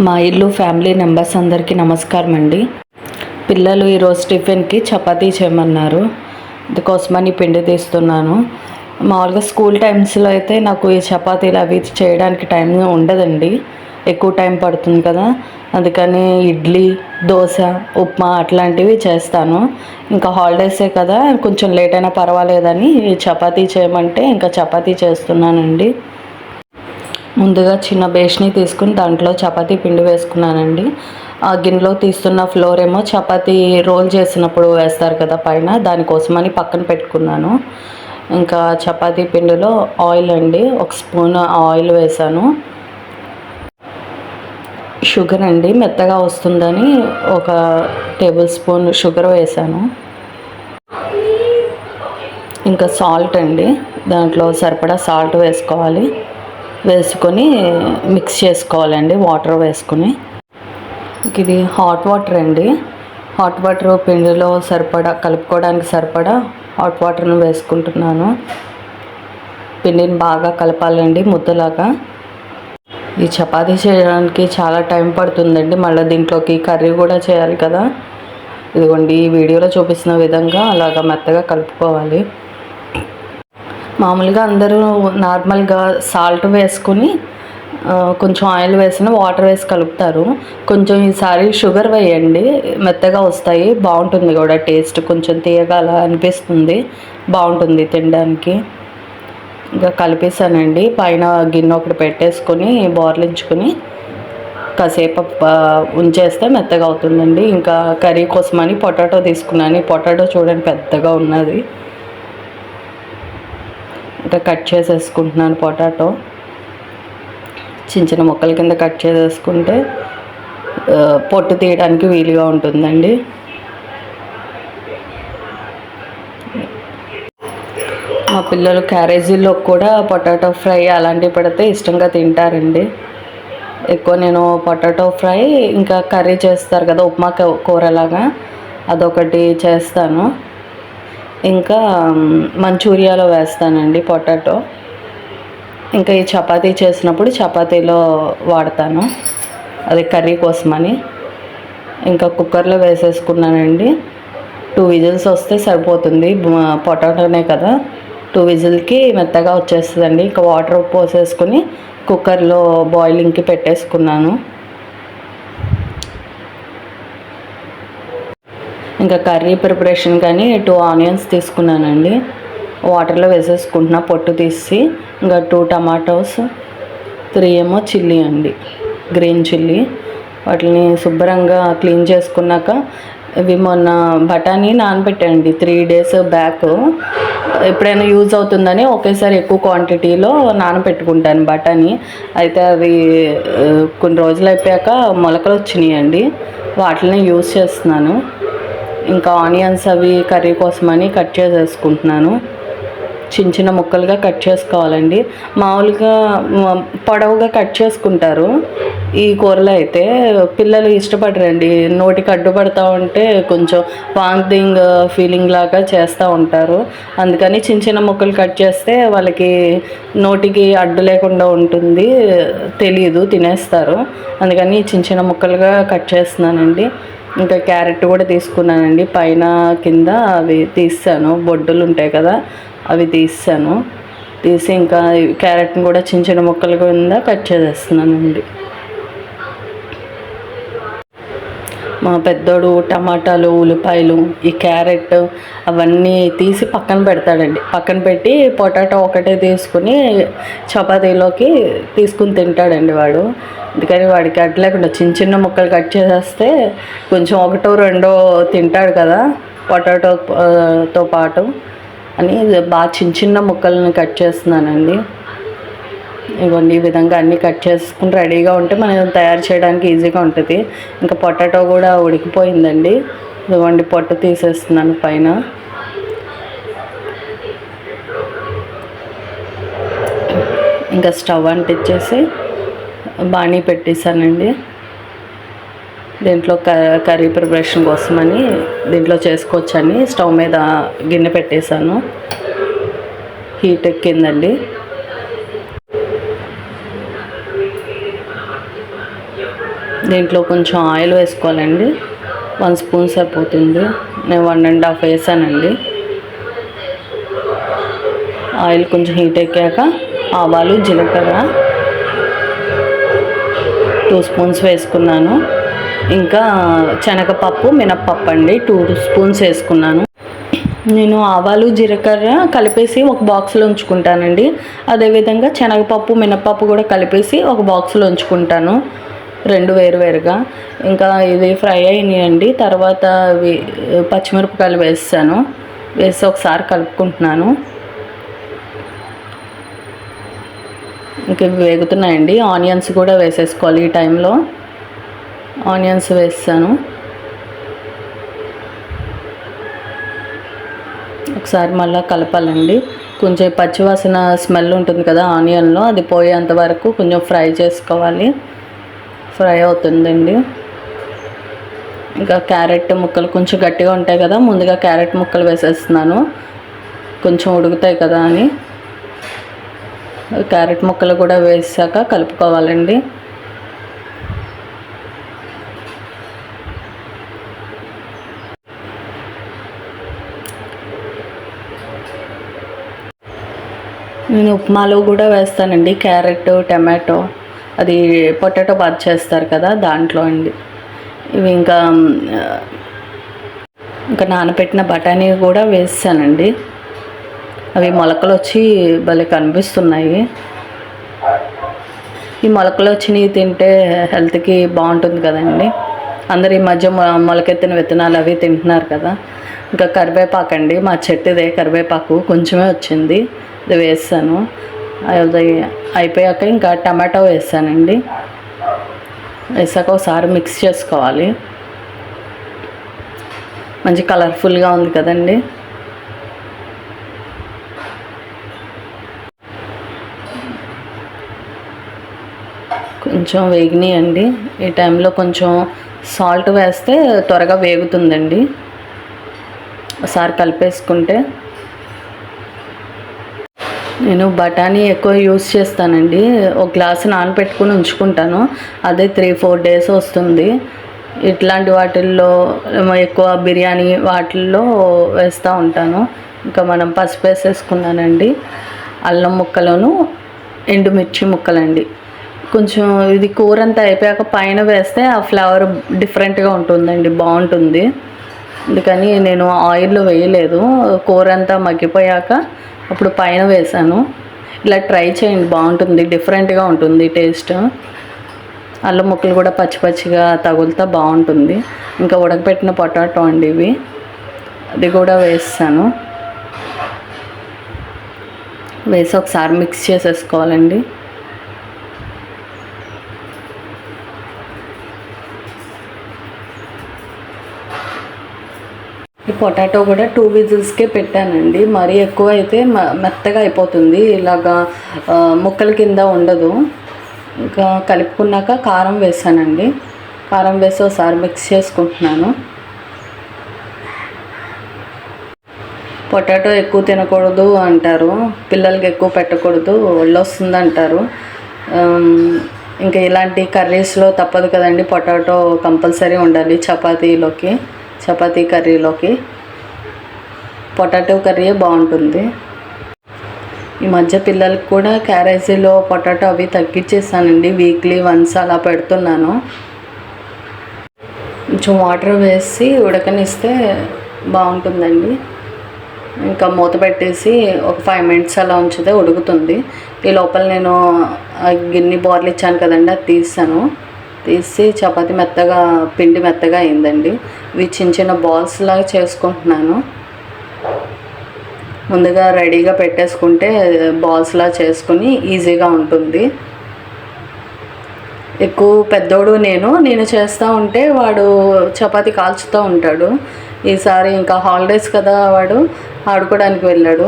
మా ఇల్లు family members అందరికీ నమస్కారం అండి. పిల్లలు ఈరోజు టిఫిన్కి చపాతీ చేయమన్నారు. అందుకోసమని పిండి తీస్తున్నాను. మామూలుగా స్కూల్ టైమ్స్లో అయితే నాకు ఈ చపాతీలు అవి చేయడానికి టైం ఉండదండి. ఎక్కువ టైం పడుతుంది కదా. అందుకని ఇడ్లీ దోశ ఉప్మా అట్లాంటివి చేస్తాను. ఇంకా హాలిడేసే కదా. కొంచెం లేట్ అయినా పర్వాలేదని చపాతీ చేయమంటే ఇంకా చపాతీ చేస్తున్నానండి. ముందుగా చిన్న బేష్ని తీసుకుని దాంట్లో చపాతీ పిండి వేసుకున్నానండి. ఆ గిన్నెలో తీస్తున్న ఫ్లోర్ ఏమో చపాతీ రోల్ చేసినప్పుడు వేస్తారు కదా పైన దానికోసమని పక్కన పెట్టుకున్నాను. ఇంకా చపాతీ పిండిలో ఆయిల్ అండి ఒక స్పూన్ ఆయిల్ వేసాను షుగర్ అండి మెత్తగా వస్తుందని ఒక టేబుల్ స్పూన్ షుగర్ వేసాను ఇంకా సాల్ట్ అండి దాంట్లో సరిపడా సాల్ట్ వేసుకోవాలి. వేసుకొని మిక్స్ చేసుకోవాలండి వాటర్ వేసుకొని. ఇది హాట్ వాటర్ అండి. హాట్ వాటర్ పిండిలో సరిపడా కలుపుకోవడానికి సరిపడా హాట్ వాటర్ను వేసుకుంటున్నాను. పిండిని బాగా కలపాలండి ముద్దలాగా. ఈ చపాతీ చేయడానికి చాలా టైం పడుతుందండి మళ్ళీ దీంట్లోకి కర్రీ కూడా చేయాలి కదా. ఇదిగోండి ఈ వీడియోలో చూపిస్తున్న విధంగా అలాగ మెత్తగా కలుపుకోవాలి. మామూలుగా అందరూ నార్మల్గా సాల్ట్ వేసుకుని కొంచెం ఆయిల్ వేసిన వాటర్ వేసి కలుపుతారు. కొంచెం ఈసారి షుగర్ వేయండి. మెత్తగా వస్తాయి. బాగుంటుంది కూడా టేస్ట్ కొంచెం తీయగా అలా అనిపిస్తుంది. బాగుంటుంది తినడానికి. ఇంకా కలిపేసానండి. పైన గిన్నె ఒకటి పెట్టేసుకొని బోర్లించుకొని కాసేపు ఉంచేస్తే మెత్తగా అవుతుందండి. ఇంకా కర్రీ కోసమని పొటాటో తీసుకున్నాను. ఈ పొటాటో చూడండి పెద్దగా ఉన్నది. ఇంకా కట్ చేసేసుకుంటున్నాను పొటాటో. చిన్న చిన్న ముక్కల కింద కట్ చేసేసుకుంటే పొట్టు తీయడానికి వీలుగా ఉంటుందండి. మా పిల్లలు క్యారేజీల్లో కూడా పొటాటో ఫ్రై అలాంటివి పెడితే ఇష్టంగా తింటారండి. ఎక్కువ నేను పొటాటో ఫ్రై ఇంకా కర్రీ చేస్తారు కదా ఉప్మా కూరలాగా అదొకటి చేస్తాను. ఇంకా మంచూరియాలో వేస్తానండి పొటాటో. ఇంకా ఈ చపాతీ చేసినప్పుడు చపాతీలో వాడతాను. అది కర్రీ కోసమని. ఇంకా కుక్కర్లో వేసేసుకున్నానండి. టూ విజిల్స్ వస్తే సరిపోతుంది. పొటాటోనే కదా. టూ విజిల్కి మెత్తగా వచ్చేస్తుందండి. ఇంకా వాటర్ పోసేసుకుని కుక్కర్లో బాయిలింగ్కి పెట్టేసుకున్నాను. ఇంకా కర్రీ ప్రిపరేషన్ కానీ టూ ఆనియన్స్ తీసుకున్నానండి. వాటర్లో వేసేసుకుంటున్నా పొట్టు తీసి ఇంకా టూ టమాటోస్ త్రీ ఏమో చిల్లీ అండి గ్రీన్ చిల్లీ. వాటిని శుభ్రంగా క్లీన్ చేసుకున్నాక ఇవి మొన్న బఠానీ నానబెట్టండి త్రీ డేస్ బ్యాక్. ఎప్పుడైనా యూజ్ అవుతుందని ఒకేసారి ఎక్కువ క్వాంటిటీలో నానబెట్టుకుంటాను బఠానీ. అయితే అవి కొన్ని రోజులు అయిపోయాక మొలకలు వచ్చినాయండి వాటిని యూజ్ చేస్తున్నాను. ఇంకా ఆనియన్స్ అవి కర్రీ కోసమని కట్ చేసేసుకుంటున్నాను. చిన్న చిన్న ముక్కలుగా కట్ చేసుకోవాలండి. మామూలుగా పొడవుగా కట్ చేసుకుంటారు. ఈ కూరలో అయితే పిల్లలు ఇష్టపడరండి. నోటికి అడ్డుపడతా ఉంటే కొంచెం వాంతింగ్ ఫీలింగ్ లాగా చేస్తూ ఉంటారు. అందుకని చిన్న చిన్న ముక్కలు కట్ చేస్తే వాళ్ళకి నోటికి అడ్డు లేకుండా ఉంటుంది. తెలియదు తినేస్తారు. అందుకని చిన్న చిన్న ముక్కలుగా కట్ చేస్తున్నానండి. ఇంకా క్యారెట్ కూడా తీసుకున్నానండి. పైన కింద అవి తీసాను. బొడ్డులు ఉంటాయి కదా అవి తీసాను. తీసి ఇంకా క్యారెట్ని కూడా చిన్న చిన్న ముక్కలు కింద కట్ చేసేస్తున్నానండి. మా పెద్దోడు టమాటాలు ఉల్లిపాయలు ఈ క్యారెట్ అవన్నీ తీసి పక్కన పెడతాడండి. పక్కన పెట్టి పొటాటో ఒకటే తీసుకుని చపాతీలోకి తీసుకుని తింటాడండి వాడు. అందుకని వాడికి అట్లా లేకుండా చిన్న చిన్న ముక్కలు కట్ చేసేస్తే కొంచెం ఒకటో రెండో తింటాడు కదా పొటాటోతో పాటు అని బాగా చిన్న చిన్న ముక్కలను కట్ చేస్తున్నానండి. ఇవ్వండి ఈ విధంగా అన్నీ కట్ చేసుకుని రెడీగా ఉంటే మనం తయారు చేయడానికి ఈజీగా ఉంటుంది. ఇంకా పొటాటో కూడా ఉడికిపోయిందండి. ఇదిగోండి పొట్టు తీసేస్తున్నాను పైన. ఇంకా స్టవ్ అంటిచ్చేసి బాణీ పెట్టేశానండి దీంట్లో క- కర్రీ ప్రిపరేషన్ కోసమని దీంట్లో చేసుకోవచ్చని స్టవ్ మీద గిన్నె పెట్టేశాను. హీట్ ఎక్కిందండి. దీంట్లో కొంచెం ఆయిల్ వేసుకోవాలండి. వన్ స్పూన్ సరిపోతుంది. నేను వన్ అండ్ హాఫ్ వేసానండి. ఆయిల్ కొంచెం హీట్ ఎక్కాక ఆవాలు జీలకర్ర టూ స్పూన్స్ వేసుకున్నాను. ఇంకా శనగపప్పు మినప్పప్పు అండి టూ స్పూన్స్ వేసుకున్నాను. నేను ఆవాలు జీలకర్ర కలిపేసి ఒక బాక్స్లో ఉంచుకుంటానండి. అదేవిధంగా శనగపప్పు మినప్పప్పు కూడా కలిపేసి ఒక బాక్స్లో ఉంచుకుంటాను. రెండు వేరువేరుగా. ఇంకా ఇది ఫ్రై అయినాయండి. తర్వాత పచ్చిమిరపకాయలు వేస్తాను. వేసి ఒకసారి కలుపుకుంటున్నాను. ఇంకా ఇవి వేగుతున్నాయండి. ఆనియన్స్ కూడా వేసేసుకోవాలి ఈ టైంలో. ఆనియన్స్ వేస్తాను. ఒకసారి మళ్ళీ కలపాలండి. కొంచెం పచ్చివాసన స్మెల్ ఉంటుంది కదా ఆనియన్లో అది పోయేంత వరకు కొంచెం ఫ్రై చేసుకోవాలి. ఫ్రై అవుతుందండి. ఇంకా క్యారెట్ ముక్కలు కొంచెం గట్టిగా ఉంటాయి కదా ముందుగా క్యారెట్ ముక్కలు వేసేస్తున్నాను. కొంచెం ఉడుకుతాయి కదా అని. క్యారెట్ ముక్కలు కూడా వేసాక కలుపుకోవాలండి. నేను ఉప్మాలో కూడా వేస్తానండి. క్యారెట్ టమాటో అది పొటాటో బాత్ చేస్తారు కదా దాంట్లో అండి. ఇవి ఇంకా ఇంకా నానబెట్టిన బఠానీ కూడా వేస్తానండి. అవి మొలకలు వచ్చి భలే కనిపిస్తున్నాయి. ఈ మొలకలు వచ్చినవి తింటే హెల్త్కి బాగుంటుంది కదండి. అందరు ఈ మధ్య మొలకెత్తిన విత్తనాలు అవి తింటున్నారు కదా. ఇంకా కరివేపాకు అండి మా చెట్టుదే కరివేపాకు కొంచెమే వచ్చింది. ఇది వేస్తాను అది అయిపోయాక ఇంకా టమాటో వేస్తానండి వేసాక ఒకసారి మిక్స్ చేసుకోవాలి. మంచి కలర్ఫుల్గా ఉంది కదండి. కొంచెం వేగినాయండి. ఈ టైంలో కొంచెం సాల్ట్ వేస్తే త్వరగా వేగుతుందండి. ఒకసారి కలిపేసుకుంటే. నేను బఠానీ ఎక్కువ యూస్ చేస్తానండి. ఒక గ్లాస్ నానబెట్టుకుని ఉంచుకుంటాను. అదే త్రీ ఫోర్ డేస్ వస్తుంది. ఇట్లాంటి వాటిల్లో ఎక్కువ బిర్యానీ వాటిల్లో వేస్తూ ఉంటాను. ఇంకా మనం పసుపు వేసేసుకున్నానండి. అల్లం ముక్కలను ఎండుమిర్చి ముక్కలండి. కొంచెం ఇది కూర అంతా అయిపోయాక పైన వేస్తే ఆ ఫ్లేవర్ డిఫరెంట్గా ఉంటుందండి బాగుంటుంది. అందుకని నేను ఆయిల్లో వేయలేదు కూర అంతా మగ్గిపోయాక అప్పుడు పైన వేసాను. ఇలా ట్రై చేయండి బాగుంటుంది డిఫరెంట్గా ఉంటుంది టేస్ట్. అల్లం ముక్కలు కూడా పచ్చి పచ్చిగా తగులుతా బాగుంటుంది. ఇంకా ఉడకపెట్టిన పొటాటో అండి ఇవి. అది కూడా వేస్తాను వేసి ఒకసారి మిక్స్ చేసేసుకోవాలండి. పొటాటో కూడా టూ విజిల్స్కే పెట్టానండి. మరీ ఎక్కువ అయితే మ- మెత్తగా అయిపోతుంది. ఇలాగా ముక్కల కింద ఉండదు. ఇంకా కలుపుకున్నాక కారం వేసానండి. కారం వేసి ఒకసారి మిక్స్ చేసుకుంటున్నాను. పొటాటో ఎక్కువ తినకూడదు అంటారు. పిల్లలకి ఎక్కువ పెట్టకూడదు. ఒళ్ళు వస్తుంది అంటారు. ఇంకా ఇలాంటి కర్రీస్లో తప్పదు కదండి. పొటాటో కంపల్సరీ ఉండాలి చపాతీలోకి. చపాతీ కర్రీలోకి పొటాటో కర్రీయే బాగుంటుంది. ఈ మధ్య పిల్లలకి కూడా క్యారేజీలో పొటాటో అవి తగ్గించేసానండి వీక్లీ వన్స్ అలా పెడుతున్నాను. కొంచెం వాటర్ వేసి ఉడకనిస్తే బాగుంటుందండి. ఇంకా మూత పెట్టేసి ఒక ఫైవ్ మినిట్స్ అలా ఉంచితే ఉడుకుతుంది. ఈ లోపల నేను గిన్నె బోర్లు ఇచ్చాను కదండి అది తీసాను. తీసి చపాతి మెత్తగా పిండి మెత్తగా అయిందండి. ఇవి చిన్న చిన్న బాల్స్ లాగా చేసుకుంటున్నాను. ముందుగా రెడీగా పెట్టేసుకుంటే బాల్స్లా చేసుకుని ఈజీగా ఉంటుంది. ఎక్కువ పెద్దోడు నేను నేను చేస్తూ ఉంటే వాడు చపాతి కాల్చుతూ ఉంటాడు. ఈసారి ఇంకా హాలిడేస్ కదా వాడు ఆడుకోవడానికి వెళ్ళాడు.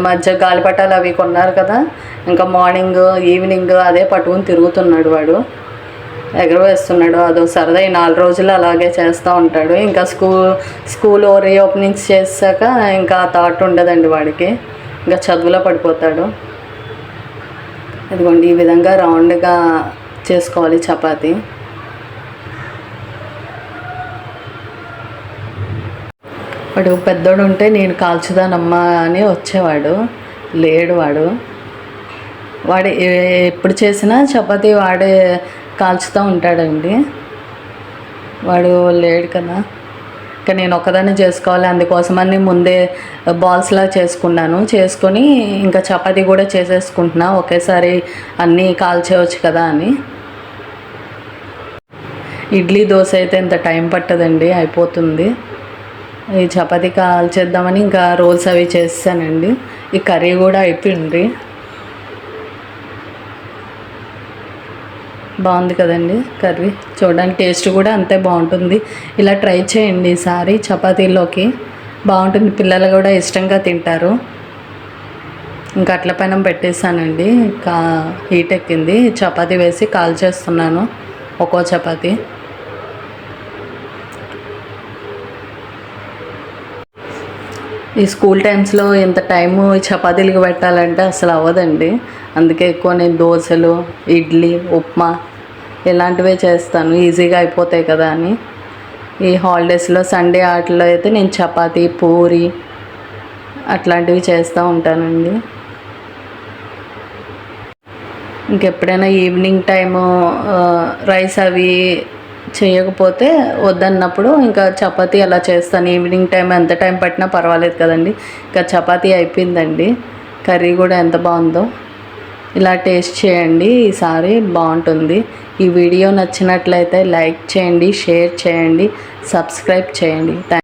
మధ్య గాలిపటాలు అవి కొన్నారు కదా. ఇంకా మార్నింగ్ ఈవినింగ్ అదే పట్టుకుని తిరుగుతున్నాడు వాడు. ఎగరవేస్తున్నాడు. అదో సరదా ఈ నాలుగు రోజులు అలాగే చేస్తూ ఉంటాడు. ఇంకా స్కూల్ స్కూల్ రీఓపెనింగ్స్ చేశాక ఇంకా థాట్ ఉండదండి వాడికి. ఇంకా చదువులో పడిపోతాడు. ఇదిగోండి ఈ విధంగా రౌండ్గా చేసుకోవాలి చపాతీ. వాడు పెద్దోడు ఉంటే నేను కాల్చుదానమ్మా అని వచ్చేవాడు లేడు వాడు వాడు ఏ- ఎప్పుడు చేసినా చపాతి వాడే కాల్చుతూ ఉంటాడండి. వాడు లేడు కదా. ఇంకా నేను ఒక్కదాన్ని చేసుకోవాలి అందుకోసమని ముందే బాల్స్లా చేసుకున్నాను. చేసుకొని ఇంకా చపాతీ కూడా చేసేసుకుంటున్నా ఒకేసారి అన్నీ కాల్చేయవచ్చు కదా అని. ఇడ్లీ దోశ అయితే ఇంత టైం పట్టదండి అయిపోతుంది. ఈ చపాతి కాల్చేద్దామని ఇంకా రోల్స్ అవి చేస్తానండి. ఈ కర్రీ కూడా అయిపోయింది. బాగుంది కదండి కర్రీ. చూడడానికి టేస్ట్ కూడా అంతే బాగుంటుంది. ఇలా ట్రై చేయండి ఈసారి చపాతీలోకి. బాగుంటుంది. పిల్లలు కూడా ఇష్టంగా తింటారు. ఇంకా అట్ల పైన పెట్టేసానండి కా హీట్ ఎక్కింది. చపాతీ వేసి కాల్ చేస్తున్నాను. ఒక్కో చపాతీ. ఈ స్కూల్ టైమ్స్లో ఇంత టైము చపాతీలకు పెట్టాలంటే అసలు అవ్వదండి. అందుకే ఎక్కువ నేను దోశలు ఇడ్లీ ఉప్మా ఇలాంటివే చేస్తాను. ఈజీగా అయిపోతాయి కదా అని. ఈ హాలిడేస్లో సండే ఆటలో అయితే నేను చపాతీ పూరి అట్లాంటివి చేస్తూ ఉంటానండి. ఇంకెప్పుడైనా ఈవినింగ్ టైము రైస్ అవి చేయకపోతే వద్దన్నప్పుడు ఇంకా చపాతీ అలా చేస్తాను. ఈవినింగ్ టైం ఎంత టైం పట్టినా పర్వాలేదు కదండి. ఇంకా చపాతీ అయిపోయిందండి. కర్రీ కూడా ఎంత బాగుందో. ఇలా టేస్ట్ చేయండి. ఈసారి బాగుంటుంది. ఈ వీడియో నచ్చినట్లయితే లైక్ చేయండి షేర్ చేయండి సబ్స్క్రైబ్ చేయండి. థ్యాంక్